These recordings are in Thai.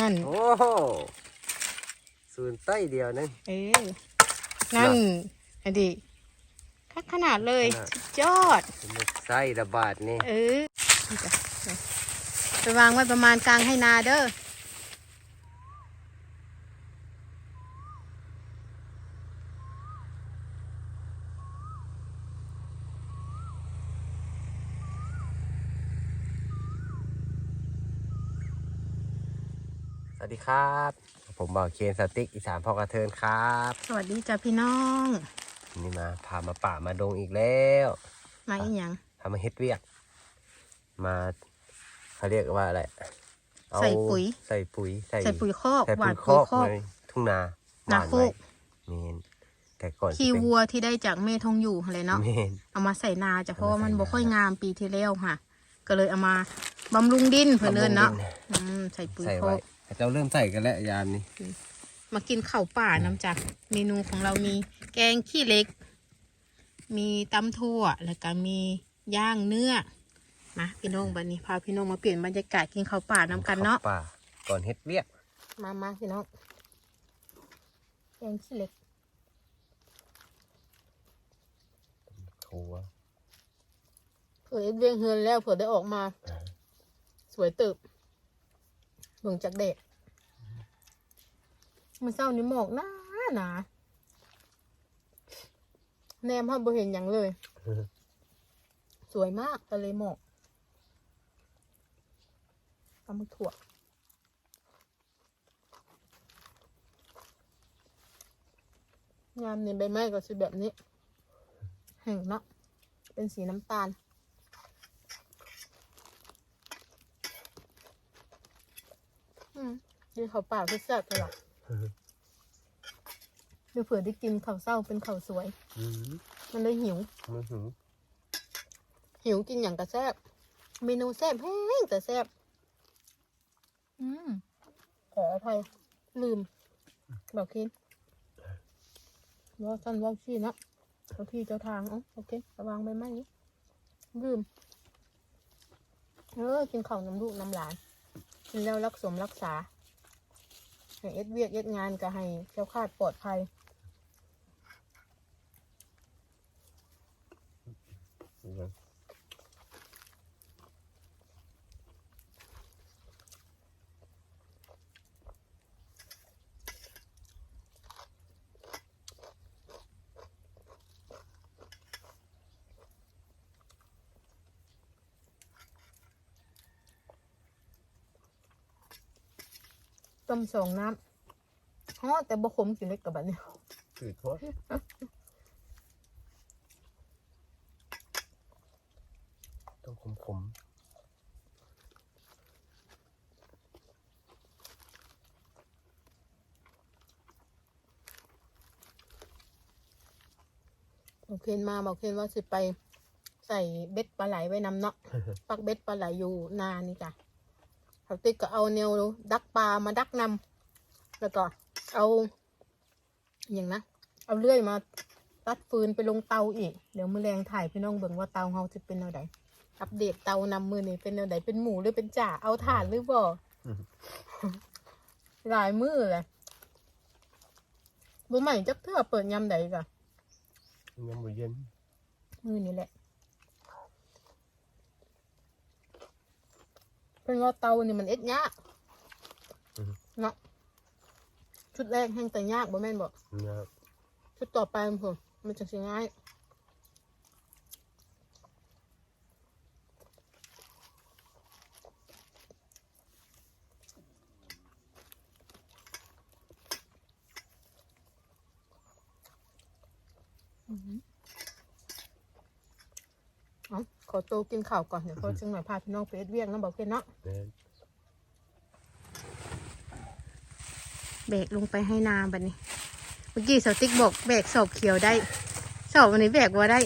นั่น โอ้โหศูนย์ใต้เดียวนึง เออ นั่นอันดีคักขนาดเลยขนาด สุดยอดมุกไส้ระบาดนี่ เออนี่จ้ะไปวางไว้ประมาณกลางให้นาเด้อ ดีครับ ผมบ่าวเคนสติ๊กอีสานพอกระเทินครับ สวัสดีจ้ะพี่น้องวันนี่มาพามาป่ามาดงอีกแล้ว มาอีกอย่างพามาเฮ็ดเวียก มาเขาเรียกว่าอะไรเอาใส่ปุ๋ย ใส่ปุ๋ยใส่ใส่ปุ๋ยคอกใส่หวาปุ๋นยคปุ๋ยอกคอก ในทุ่งนาหนาานไว้วโคก เมนแต่ก่อนจะขี้เป็นวัวที่ได้จากเมทงอยู่อะไรเนาะ เมน เอามาใส่นาจ้ะเพราะว่ามันเอามาใส่บ่ค่อยงามปีที่แล้วค่ะ ก็เลยเอามาบำรุงดินเพื่อนเอินเนาะบำรุงดิอืมใส่ปุ๋ยใส่คอไว้ก เจ้าเริ่มใส่กันแล้วยามนี้มากินข้าวป่าน้ำจากเมนูของเรามีแกงขี้เหล็ก มีตำถั่วแล้วก็มีย่างเนื้อมาพี่น้องบันนี้พาพี่น้องมาเปลี่ยนบรรยากาศกินข้าวป่าน้ำกันเนาะข้ป่าก่อนเฮ็ดเวียกมามาพี่น้องแกงขี้เหล็กทัวเผื่อเวียงเฮือนแล้วเผื่อได้ออกมา สวยตึบ เบิ่งจากเด็กมันเศร้านี่หมอกหนาหนาแนมพ่อบ่เห็นอย่างเลย สวยมากทะเลหมอกปลาหมึกถั่วงามในใบไม้ก็คือแบบนี้ แห้งเนาะเป็นสีน้ำตาล อืม กินข้าวเปล่าที่แซ่บไปหรอเดี๋ยวเผื่อได้กินข้าวเศร้าเป็นข้าวสวย อืมมันเลยหิว มันหือหิวกินอย่างกระแซบเมนูแซบแห้งแต่แซบอืมขออภัยลืม บอกคินว่าท่านว่าขี้นะเจ้าที่เจ้าทางอ๋อโอเคระวังใบไม้นี้ลืมเออกินข้าวน้ำลูกน้ำหลานกินแล้วรักสมรักษา ให้เอ็ดเวียกเอ็ดงานก็ให้เจ้าคาดปลอดภัย ต้มสองน้ำฮอแต่บ่ขมกินเล็กกับแบบนี้ถือโทษต้องขมขมบอกเคนมาบอกเคนว่าสิไป ใส่เบ็ดปลาไหลไว้นำเนาะปักเบ็ดปลาไหลอยู่นานี่จ้ะ เขาติ๊กก็เอาแนวดักปลามาดักนำแล้วก็เอาอย่างนะเอาเลื่อยมาตัดฟืนไปลงเตาอีก เดี๋ยวมือแรงถ่ายพี่น้องเบิ่งว่าเตาเขาจะเป็นแนวใดอัปเดตเตานำมือนี่เป็นแนวใดเป็นหมูหรือเป็นจ่าเอาถ่านหรือบ่หลายมือเลยบ่ใหม่จักเทื่อเปิดยำใดกะยังบ่เย็นมือนี่แหละ เป็นว่าเตานี่มันเอ็ดยากเนาะชุดแรกแห้งแต่ยากบ่แม่นบอกนะครับชุดต่อไปมันผมมันจะสิง่ายอือหือ เอาขอตัวกินข้าวก่อน เดี๋ยวพอจึงหน่อยพาพี่น้องไปเอ็ดเวียงน้ำบอกเพื่อนเนาะ แม่นเบรกลงไปให้นาบัดนี้ เมื่อกี้สาวติ๊กบอกแบกสอบเขียวได้สอบวันนี้แบกว่าได้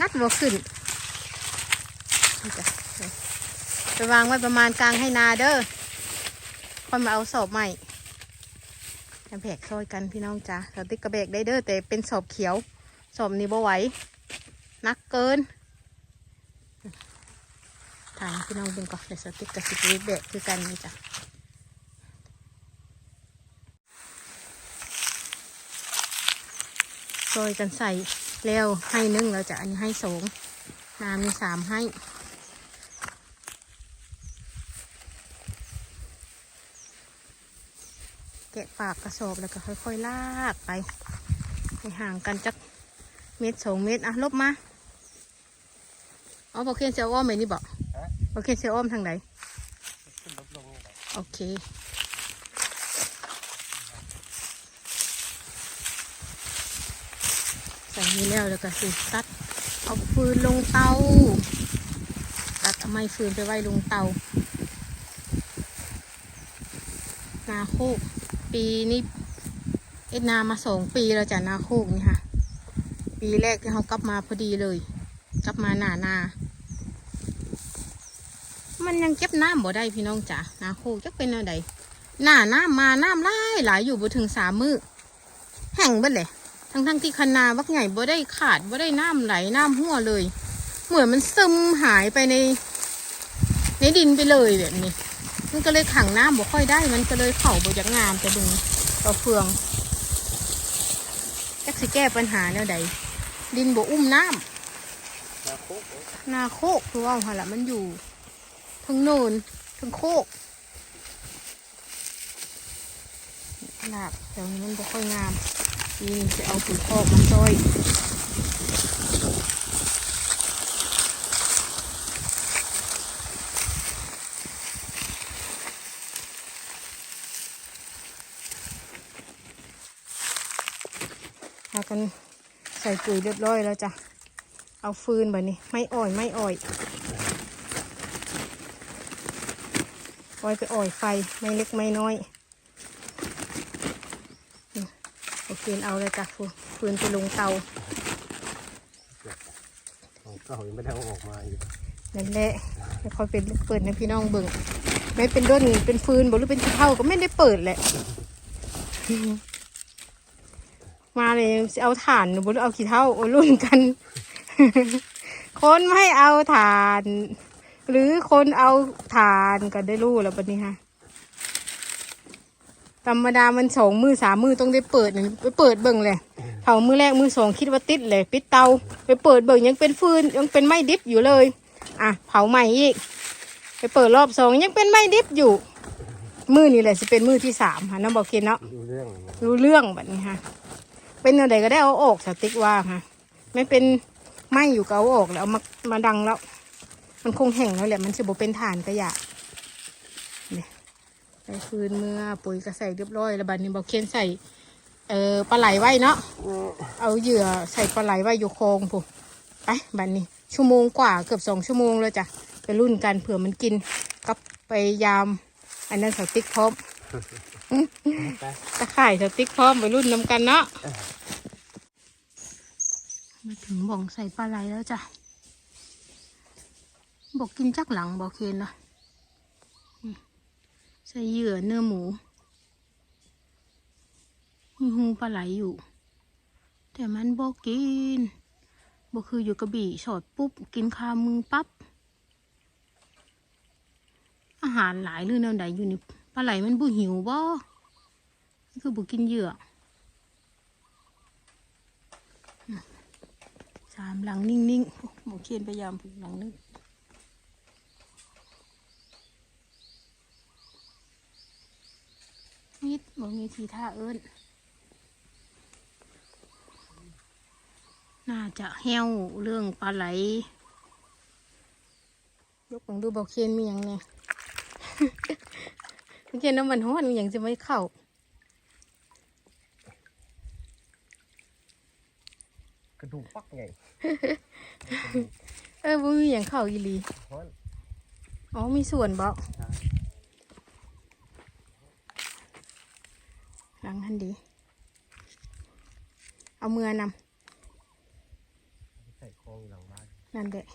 งัดบ่ขึ้นนี่จ้ะไปวางไว้ประมาณกลางให้นาเด้อค่อยมาเอาสอบใหม่จะแบกซอยกันพี่น้องจ้ะสาวติ๊กก็แบกได้เด้อแต่เป็นสอบเขียว สอบนี้บ่ไหวนักเกิน ทายพี่น้องเบิ่งก่อนเดี๋ยวสติกกับสติ๊กเบะคือกันนี่จ้ะโอยกันใส่แล้วให้นึ่งเราจะอันนี้ให้สองน้ำมีสามให้แกะปากกระสอบแล้วก็ค่อยๆลากไปให้ห่างกันจักเม็ดสองเม็ดอะลบมา เอาพอเคียนเซลวอมัหมนี่บอก อเคเซลอ้อมทางไหนโอเคใส่นี้แล้วแล้วก็สิตัดเอาฟืนลงเตาตัดเอาไม้ฟืนไปไว้ลงเตานาโคกปีนี้เอ็ดนามาสองปีแล้วจ้ะนาโคกนี่ค่ะ ปีแรกที่เขากลับมาพอดีเลย กลับมาหนานา มันยังเก็บน้ำบ่ได้พี่น้องจ๋านาโคกจะเป็นอะไรหน้าน้ำมาน้ำไหลายหลายอยู่บ่ถึงสามมือแห้งเบิดเลยทั้งทั้งๆที่คันนาบักใหญ่บ่ได้ขาดบ่ได้น้ำไหลน้ำหัวเลย เหมือนมันซึมหายไปใน ในดินไปเลยแบบนี้ มันก็เลยขังน้ำบ่ค่อยได้ มันก็เลยเข่าบ่จากงามจะดึงต่อเฟืองจักสิแก้ปัญหาแนวใด ดินบ่อุ้มน้ำนาคุกนาโคกคือว่าหันละมันอยู่ ทั้งนูนทั้งโคกหลักแถวนี้มันบ่ค่อยงามทีนี้จะเอาปุ๋ยคอกมาซอยพากันใส่ปุ๋ยเรียบร้อยแล้วจ้ะ เอาฟืนแบบนี้ ไม่อ่อย ไม่อ่อย ปล่อยไปอ่อยไฟไม่เล็กไม่น้อยนี่โอเคเอาเลยจ้ะฟืนฟืนไปลงเตาของเก่ายังไม่ได้เอาออกมาอีกนั่นแหละแล้วค่อยเป็นเปิดให้พี่น้องเบิ่งไม่เป็นด้นเป็นฟืนบ่หรือเป็นขี้เท่าก็ไม่ได้เปิดแหละ มาเลยสิเอาถ่านบ่หรือเอาขี้เท่าโอ้รุ่นกัน คนไม่เอาถ่าน หรือคนเอาถ่านก็ได้รู้แล้วปันนี้ค่ะธรรมดามันสองมือสามมือต้องได้เปิดนี่ไปเปิดเบิ่งเลยเผามือแรกมือสองคิดว่าติดเลย ปิดเตาไปเปิดเบิ่งยังเป็นฟืนยังเป็นไม้ดิบอยู่เลย อะ เผาใหม่อีก ไปเปิดรอบสองยังเป็นไม้ดิบอยู่ มือนี่แหละจะเป็นมือที่สามค่ะน้องบอกเคนเนาะดูเรื่องรู้เรื่องแบบนี้ค่ะเป็นอะไรก็ได้เอาออกสติ๊กว่าค่ะไม่เป็นไหมอยู่ก็เอาออกแล้วเอามามาดังแล้ว มันคงแห้งแล้วแหละมันจะบเป็นฐานกระยะเนี่ยใส่ฟืนเมื่อปุ๋ยก็ใส่เรียบร้อยแล้วบัดนี้บอกเคนใส่เอ่อปลาไหลไว้เนาะเอาเหยื่อใส่ปลาไหลไว้อยู่โครงปุ๊ไปบัดนี้ ชั่วโมงกว่าเกือบสองชั่วโมงแล้วจ้ะไปรุ่นกันเผื่อมันกินกับไปยาม อันนั้นสติ๊กพร้อมไปตะข่ายสติ๊กพร้อมไปรุ่นนำกันเนาะมาถึงบ่องใส่ปลาไหลแล้วจ้ะ บอกกินจักหลังบอกเคนนะนี่ใส่เหยื่อเนื้อหมู มีหูปลาไหลอยู่ แต่มันบอกกินบอกคืออยู่กระบี่สอดปุ๊บ กินคามือปั๊บ อาหารหลายเรื่องแนวใดอยู่นี่ปลาไหลมันบ่หิวบ่คือบุกินเหยื่อสามหลังนิ่งๆโอ้หมูเคียนพยายามผูกหลังนึง นิดบ่มีทีท่าเอิ้นน่าจะแห้วเรื่องปลาไหล ยกบังดูบอกเคียนมีอย่างเนี่ยเมื่อกี้น้ำมันห้อนมีอย่างจะไม่เข้ากระดูกปักไงเออบ่มีอย่างเข้าอีหลีเพราะอ๋อมีส่วนบอก หลังทันดี เอามือนใส่คลองอยู่หลังบ้านำนั่นแหละ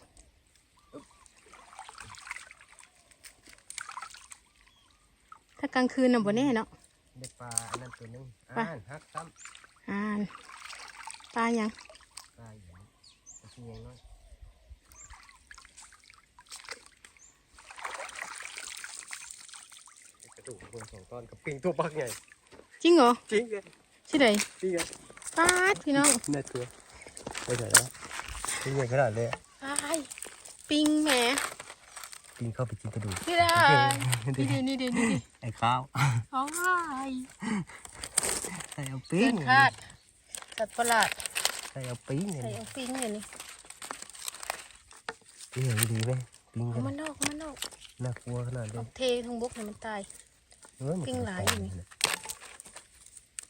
ถ้ากลางคืนน่ะบ่แน่เนาะได้ปลาอันนั้นตัวหนึงปลาอ่านฮักซ้อ่านปลายังำปลาอย่างนี้ตะเกียงน้อยกระดูกคนสองก้อนกับปิงตัวปักไง จริงเหรอจริงเลยที่ไหนจริงเลยปาดพี่น้องน่าตัวไปไหนแล้วเป็นใหญ่ขนาดเลยอะปาดปิงแหมปีนเข้าไปกินกระดูกพี่ได้นี่ดินี่ดินี่ดิไอ้ข้าวโอ้ยใส่เอาเกิปิ้งนคาดสัตว์ประหลาดใส่เอาปิ้งใส่เนี่ยเอาปิงเลยนี่ปิ้งอย่างดีไหมปิ้งเอากันมันนอกเอามันนอกน่ากลัวขนาดเลเอายเททั้งบกให้มันตายเออมันปิ้งหลายอยู่นี่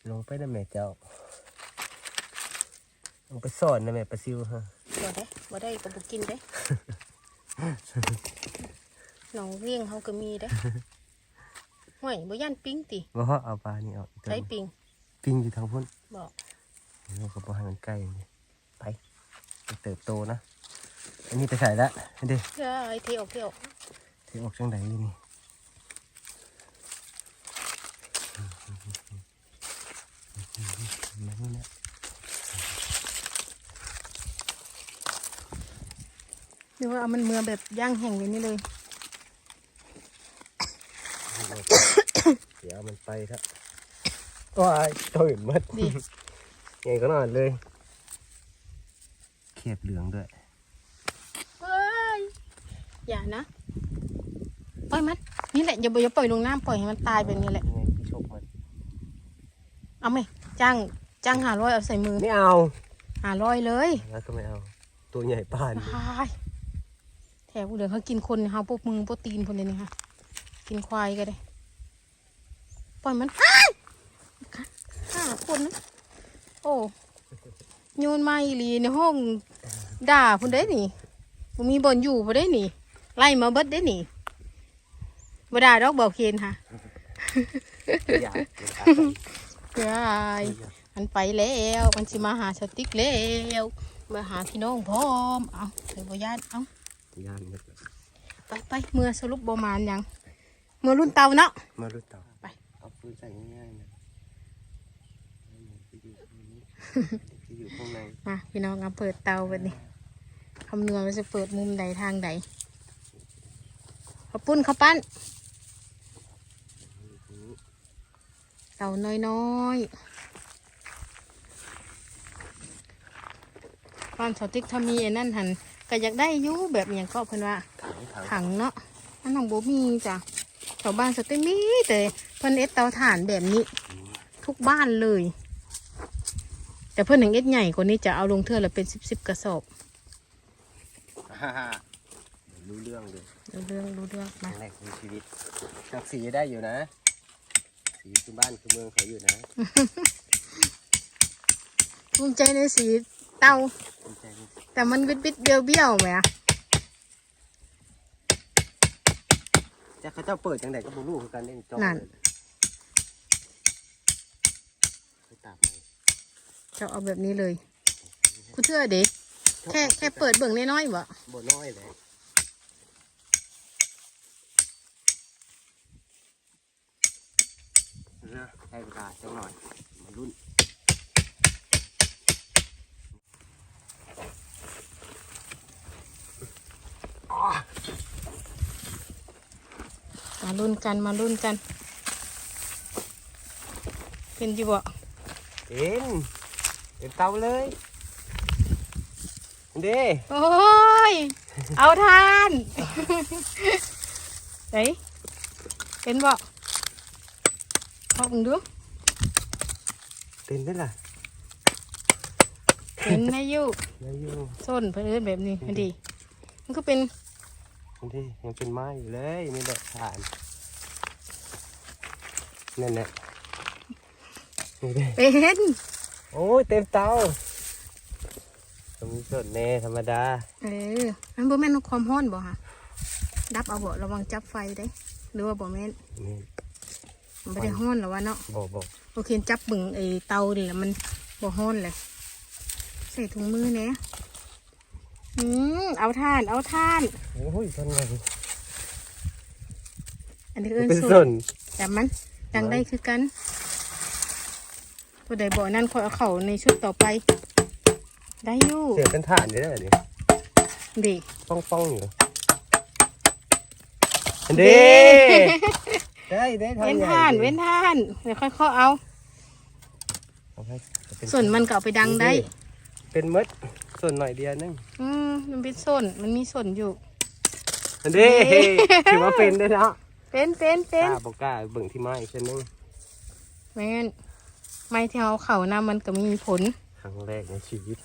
ลงไปนะแม่เจ้าลงไปสอนนะแม่ปลาซิวฮะบ่ได้บ่ได้ก็บ่กินได้หนองเลี้ยงเขาก็มีได้ห่วยบ่ย่านปิ้งติว่าเอาปลานี่เอาอีกตัวใช้ปิ้งปิ้งอยู่ทางพุ่นบอกเราก็บอกให้มันใกล้นี่ไปมันเติบโตนะอันนี้ไปใส่ละเด้เฮ้ยเทออกเทออกเทออกจังไดนี่ มันนี่นะหรือว่าเอามันเมือแบบย่างแห้งไว้นี่เลยเดี๋ยวเอามันไปครับว้ายตื่นมัดดิไงก็นอนเลยเขียดเหลืองด้วยเฮ้ยอย่านะปล่อยมันนี่แหละอย่าบ่อย่าปล่อยลงน้ำปล่อยให้มันตายแบบนี้แหละยังไงพี่โชคมันเอาไหม จ้างจ้างหาร้อยเอาใส่มือไม่เอาหาร้อยเลยแล้วก็ไม่เอา ตัวใหญ่ป่านนี้ตายแถวเดี๋ยวเขากินคนเขาพวกมือพวกตีนคนเดียวนี่ค่ะกินควายก็ได้ ปล่อยมันอ้ายฆ่าคนนะโอ้โยนมาอีหลีในห้องด่าคนได้นี่บ่มีบอนอยู่บ่ได้นี่ไล่มาเบิดได้นี่บ่ด่าดอกบอกเคนค่ะ อยากเอ้ยมันไปแล้วมันสิมาหาสติ๊กแล้วมาหาพี่น้องพร้อมเอาเดี๋ยวบ่ญาติเอายานมันไปไปเมื่อสรุปประมาณยังเมื่อรุ่นเตาเนาะมาดูต่อไปเอาปืนใส่ง่ายๆนะจะอยู่ตรงนี้จะอยู่ข้างในมาพี่น้องเอาเปิดเตาแบบนี้คำนวณว่าจะเปิดมุมใดทางใดข้าวปุ้นข้าวปั้น เตาน้อยๆบ้านสาวติ๊กถ้ามีไอ้นั่นหันก็อยากได้อยู่แบบอย่างก็เพิ่นว่าถังถังถังเนาะอันของโบมีจ้ะแถวบ้านสเต็กมีแต่เพิ่นเอ็ดเตาถ่านแบบนี้ ทุกบ้านเลย แต่เพิ่นถึงเอ็ดใหญ่กว่านี้จะเอาลงเทื่อละเป็นสิบสิบกระสอบฮ่าฮ่ารู้เรื่องเลยรู้เรื่องรู้เรื่องคมารั้งแรกในชีวิตจักสีได้อยู่นะ สีคือบ้านคือเมืองเขาอยู่นะภูมิใจในสีเตาภูมิใจไหมแต่มันบิดบิดเบี้ยวเบี้ยวไหมอะจะเขาเจ้าเปิดจังไดก็บูรู้คือกันเล่นจ้องนั่นเลยไปตามไปจะเอาแบบนี้เลย คุณเชื่อเด็กแค่แค่เปิดเบิ่งน้อยๆบ่บ่น้อยเลย นะให้เวลาจังหน่อยมารุ่นมาลุ้นกันมาลุ้นกัน เป็นอยู่บ่เป็นเป็นเตาเลยเด้โอ้ย เอาทานไหนเห็นบ่ พอมึงดูเป็นได้ล่ะเห็นไหมยูยังอยู่ส้นเพื่อนแบบนี้มันดี มันก็เป็นมันที่ยังเป็นไม้อยู่เลยนี่แหละฐานนั่นแหละนี่เด้เป็นโอ้ยเต็มเตามีส่วนแน่ธรรมดา เออมันบ่แม่นความร้อนบ่ฮะดับเอาบ่ระวังจับไฟได้หรือว่าบ่แม่นนี่มัน ไม่ได้ร้อนหรอวะเนาะบอกบอกโอเคจับบึงไอ้เตาดิแล้วมันบ่ร้อนเลยใส่ถุงมือเนี่ยอืมเอาท่าน เอาท่าน โอ้ยทำไงอันนี้เอิ้นเป็นสุส่วดนแต่มันดังได้คือกัน ตัวใดบ่อนั่นคอยเอาเข่าในชุดต่อไป ได้อยู่เสียงเป็นฐานอยู่ได้ดิดิป้องป้องๆอยู่เด้เด้ ได้ได้ทำเว้นใหญ่ท่านดิเว้นท่านเดี๋ยวค่อยๆเอาเอาเอาให้เป็ส่วนมันก็เอาไปดังได้ เป็นมดส่วนหน่อยเดียวนึงอืมมันเป็นส่วนมันมีส่วนอยู่ อันนี้ถือว่าเป็นได้เนาะเป็นเป็นกเป็นล้าบอกกล้าเบิ่งที่ไม้อีกเช่นนึงแม่นไม้ที่เอาเข่านะมันก็มีผล ครั้งแรกในชีวิต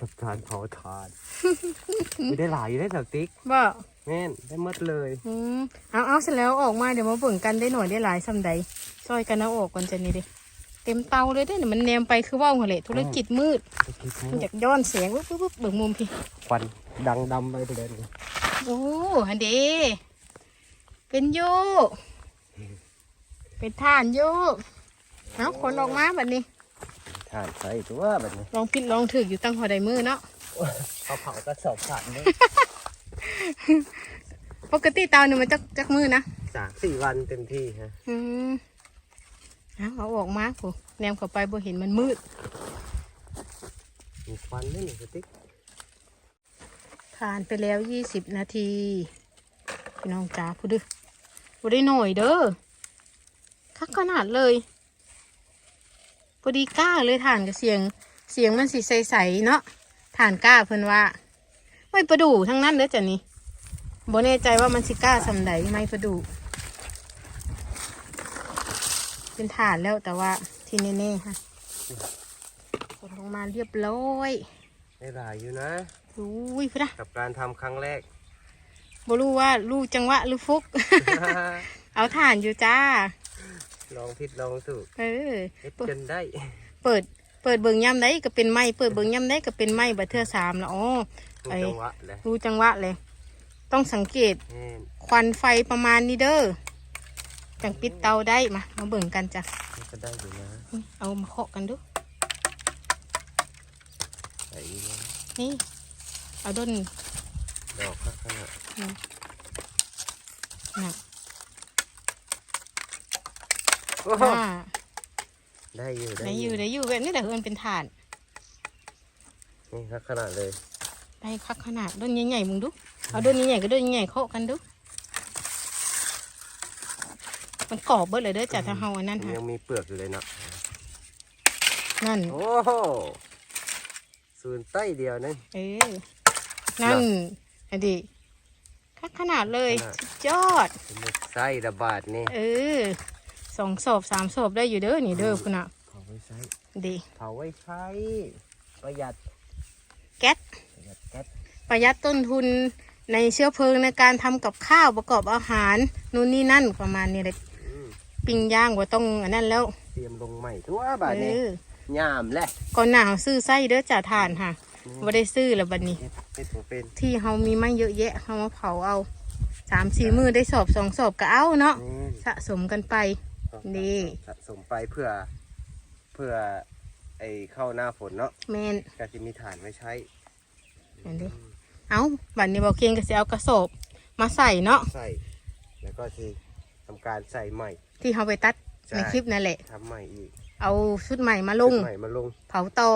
กับการเผาถ่าน ไม่ได้หลายอยู่ได้สติ๊กบ่ แม่นได้หมดเลยอืมเอาเอาเสร็จแล้วออกมาเดี๋ยวมาเบิ่งกันได้หน่อยได้หลายสำใดช่วยกันเอาออกก่อนจะนี่ดิเต็มเตาเลยเด้อเนี่ยมันแนมไปคือว่าวหัวเลยธุรกิจมืดไปคิดมันให้อยากย้อนเสียงปุ๊บปุ๊บปุ๊บเบิ่งมุมพี่ควันดังดำไปเลยโอ้ฮันเดเป็นโยเป็นท่านโยเอาคนออกมาแบบนี้ถ่านใส่ตัวแบบนี้ลองพิดลองถืออยู่ตั้งหัวใดมือเนาะเขาเผากระสอบถ่านเลย ปกติเตาเนี่ยมันจักจักมือนะสามสี่วันเต็มที่ฮะอืมเอาเอาออกมาผูแนมเข้าไปบ่เห็นมันมืดมีควันด้วยนี่สติ๊กผ่านไปแล้วยี่สิบนาทีพี่น้องจ๋าพูดดึพูดได้หน่อยเด้อคักขนาดเลยพอดีกล้าเลยฐานกับเสียง เสียงมันสิใสๆเนาะฐานกล้าเพิ่นว่า ไม่ประดูทั้งนั้นเด้อจ้ะนี่ บ่แน่ใจว่ามันสิกล้าสำใดไม่ประดูเป็นฐานแล้วแต่ว่าที่แน่ๆค่ะกดลงมาเรียบร้อยได้หลายอยู่นะอุ้ยพุ่นนะกับการทำครั้งแรกบ่รู้ว่าลูกจังหวะหรือฟุก เอาฐานอยู่จ้า ลองผิดลองถูกเออเฮ็ดจนได้ เปิดเปิดเบิ่งย่ำได้ก็เป็นไม้เปิดเบิ่งย่ำได้ก็เป็นไม้บัดเทื่อสามแล้วอ๋อถูกไอ้จังหวะแหละรู้จังหวะเลย ต้องสังเกตแม่นควันไฟประมาณนี้เด้อจังปิดเตาได้มามาเบิ่งกันจ้ะ มันก็ได้อยู่นะนี่เอามาเคาะกันดู ใส่อีกนะนี่ เอาด้นดอกข้างข้างหนักโอ้โหอ่าได้อยู่ได้อยู่ได้อยู่แบบนี้แต่เฮือนเป็นฐาน นี่ครับขนาดเลย ได้คักขนาดด้นใหญ่ๆมึงดู เอาด้นใหญ่ๆก็ด้นใหญ่ๆเคาะกันดู มันกรอบเบิดเลยเด้อจ้ะถ้าเฮาอันนั้นมันค่ะยังมีเปลือกอยู่เลยเนาะนั่น โอ้โหศูนย์ใต้เดียวนั่นเออนั่นอันดีคักขนาดเลยขนาดสุดยอดเป็นไส้ระบาดนี่ เออสองศพสามศพได้อยู่เด้อนี่เด้อคุณอะเผาไว้ใช้ดีเผาไว้ใช้ประหยัดแก๊สประหยัดแก๊สประหยัดต้นทุน ในเชื้อเพลิงในการทำกับข้าวประกอบอาหารนู่นนี่นั่นประมาณนี้เลยอืมปิ้งย่างว่าต้องอันนั้นแล้ว เตรียมลงใหม่ตัวบาดเอนี้อยามแหละก่อนหนาวซื้อไส้เด้อจ่าทานค่ะว่าได้ซื้อแล้วบัดนี้เฮ็ดเฮ็ดบ่เป็นที่เฮามีไม่เยอะแยะเฮามาเผาเอาสามสี่มือได้สอบสองสอบก็เอาเนาะนี่สะสมกันไปนี่สะสมไปเพื่อเพื่อไอ้เข้าหน้าฝนเนาะแมนก็จะมีฐานไว้ใช้เห็นดิ เอาบัดนี้บอกเคียงก็สิเอากระสอบมาใส่เนาะใส่ แล้วก็ที่ทำการใส่ใหม่ ที่เฮาไปตัดใช่ ในคลิปนั่นแหละ ทำใหม่อีกเอาชุดใหม่มาลงใหม่มาลงเผาต่อ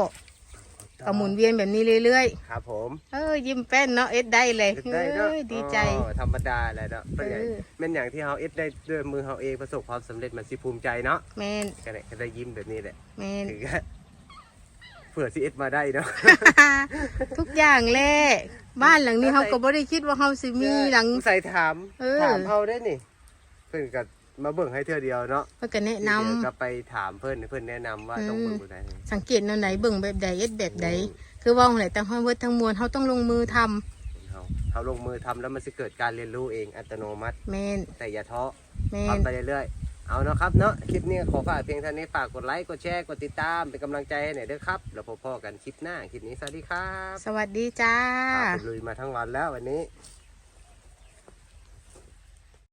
ก็หมุนเวียนแบบนี้เรื่อยครับผมๆ เออยิ้มแป้นเนาะเอ็ดได้เลยเฮ็ดได้เนาะเอ้ยดีใจ อ๋อธรรมดาแหละเนาะเป็นอย่างเออ เป็นอย่างที่เฮาเอ็ดได้ด้วยมือเฮาเองประสบความสำเร็จมันสิภูมิใจเนาะแมนก็ได้ก็ได้ยิ้มแบบนี้แหละแมนถือว่า เผื่อสิเอ็ดมาได้เนาะ ทุกอย่างแหละบ้านหลังนี้เฮาก็บ่ได้คิดว่าเฮาสิมีหลัง ใส่ถาม เออ ถามเฮาได้นี่ เพิ่นก็มาเบิ่งให้เทื่อเดียวเนาะเพิ่นก็แนะนำทีเดียวก็ไปถามเพิ่นเพิ่นแนะนำว่าต้องเบิ่งบ่ได้สังเกตแนวไหนเบิ่งแบบใดเอ็ดแบบใดคือเว่าไหนแต่เฮาเบิดทั้งมวลเฮาต้องลงมือทำเฮาเฮาลงมือทำแล้วมันสิเกิดการเรียนรู้เองอัตโนมัติ แมนแต่อย่าท้อแมนทำไปเรื่อยๆ เอาเนาะครับเนาะคลิปนี้ขอฝากเพียงเท่านี้ฝากกดไลค์กดแชร์กดติดตามเป็นกำลังใจให้หน่อยด้วยครับ แล้วพบกันคลิปหน้าคลิปนี้สวัสดีครับสวัสดีจ้าพาไปลุยมาทั้งวันแล้ววันนี้